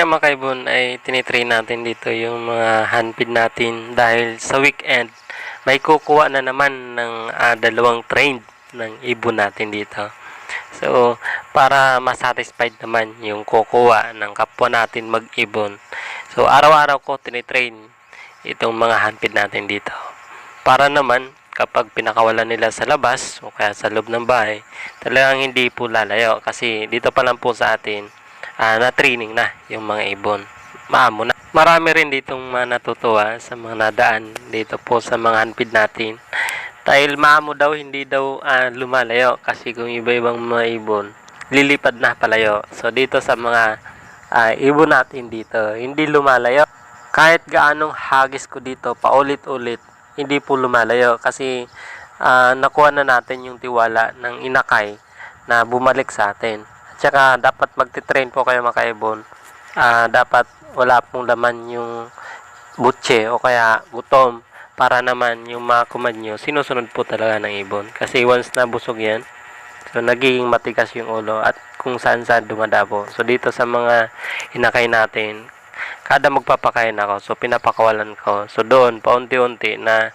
nga mga kaibon ay tinitrain natin dito yung mga handpid natin dahil sa weekend may kukuha na naman ng ah, dalawang trained ng ibon natin dito. So, para masatisfied naman yung kukuha ng kapwa natin mag-ibon. So, araw-araw ko tinitrain itong mga handpid natin dito. Para naman kapag pinakawalan nila sa labas o kaya sa loob ng bahay, talagang hindi po lalayo kasi dito pa lang po sa atin ah, na-training na yung mga ibon. Maamo na. Marami rin ditong mga natutuwa sa mga nadaan dito po sa mga handpid natin. Dahil maamo daw, hindi daw ah, lumalayo kasi kung iba-ibang mga ibon, lilipad na palayo. So dito sa mga ah, ibon natin dito, hindi lumalayo. Kahit gaanong hagis ko dito, paulit-ulit, hindi po lumalayo kasi ah, nakuha na natin yung tiwala ng inakay na bumalik sa atin. At saka dapat magtitrain po kayo mga kaibon. Ah, dapat wala pong laman yung butche o kaya gutom para naman yung mga kumad nyo, sinusunod po talaga ng ibon. Kasi once na busog yan, so nagiging matigas yung ulo at kung saan saan dumadabo. So dito sa mga inakay natin, kada magpapakain ako, so pinapakawalan ko. So doon, paunti-unti na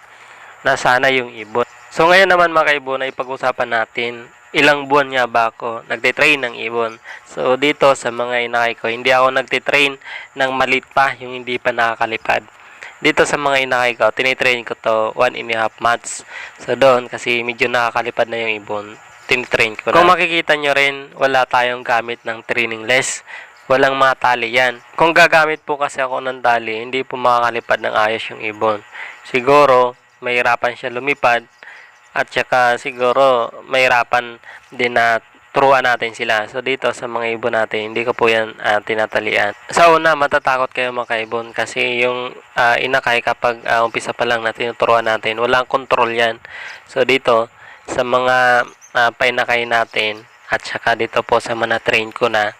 nasana yung ibon. So ngayon naman mga kaibon ay pag-usapan natin ilang buwan nga ba ako nagtitrain ng ibon. So dito sa mga inakay ko, hindi ako nagtitrain ng malit pa, yung hindi pa nakakalipad. Dito sa mga inakay ko, tinitrain ko to one and a half months. So doon, kasi medyo nakakalipad na yung ibon, tinitrain ko na. Kung makikita nyo rin, wala tayong gamit ng training less. Walang mga tali yan. Kung gagamit po kasi ako ng tali, hindi po makakalipad ng ayos yung ibon. Siguro, mahirapan siya lumipad at saka siguro mahirapan din na turuan natin sila. So dito sa mga ibon natin, hindi ko po yan ah, tinatalian. Sa una, matatakot kayo mga kaibon kasi yung ah, inakay kapag ah, umpisa pa lang na tinuturuan natin, walang control yan. So dito, sa mga ah, painakay natin at saka dito po sa mga train ko na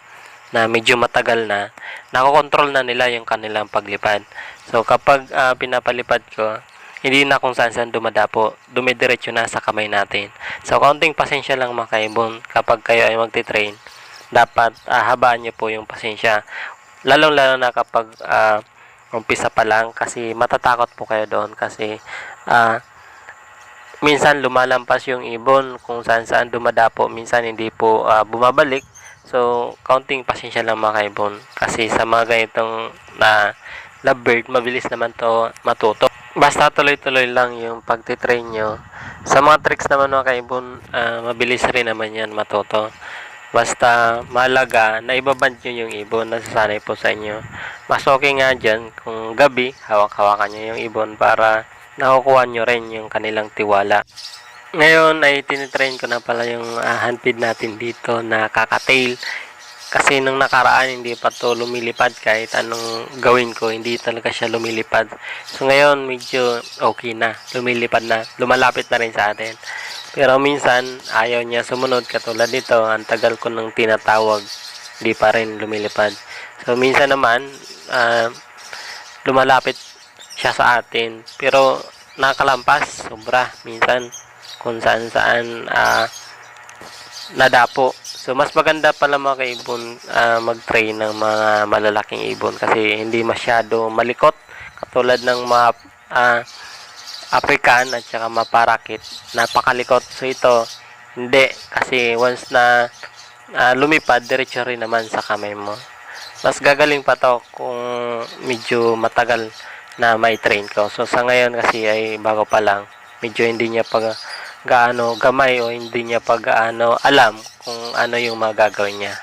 na medyo matagal na, nakokontrol na nila yung kanilang paglipad. So kapag ah, pinapalipad ko, hindi na kung saan saan dumadapo, dumidiretso na sa kamay natin. So, kaunting pasensya lang mga kaibon kapag kayo ay magtitrain. Dapat ah, habaan nyo po yung pasensya. Lalong-lalo na kapag ah, umpisa pa lang kasi matatakot po kayo doon kasi ah, minsan lumalampas yung ibon kung saan saan dumadapo, minsan hindi po ah, bumabalik. So, counting pasensya lang mga kaibon kasi sa mga ganitong na lovebird, mabilis naman to matuto. Basta tuloy-tuloy lang yung pagtitrain nyo. Sa mga tricks naman mga kaibon, ah, mabilis rin naman yan matuto. Basta malaga na ibaband nyo yung ibon, nasasanay po sa inyo. Mas okay nga dyan kung gabi, hawak-hawakan nyo yung ibon para nakukuha nyo rin yung kanilang tiwala. Ngayon ay tinitrain ko na pala yung ah, handpid natin dito na kakatail. Kasi nung nakaraan hindi pa to lumilipad kahit anong gawin ko, hindi talaga siya lumilipad. So ngayon medyo okay na, lumilipad na, lumalapit na rin sa atin. Pero minsan ayaw niya sumunod katulad nito, ang tagal ko nang tinatawag, di pa rin lumilipad. So minsan naman ah, lumalapit siya sa atin, pero nakalampas, sobra minsan kung saan saan ah, nadapo. So, mas maganda pala mga kaibon ah, mag-train ng mga malalaking ibon kasi hindi masyado malikot katulad ng mga ah, African at saka maparakit. Napakalikot. So, ito hindi kasi once na ah, lumipad, diretso rin naman sa kamay mo. Mas gagaling pa to kung medyo matagal na may train ko. So, sa ngayon kasi ay bago pa lang. Medyo hindi niya pag gaano gamay o hindi niya pag gaano alam kung ano yung magagawin niya.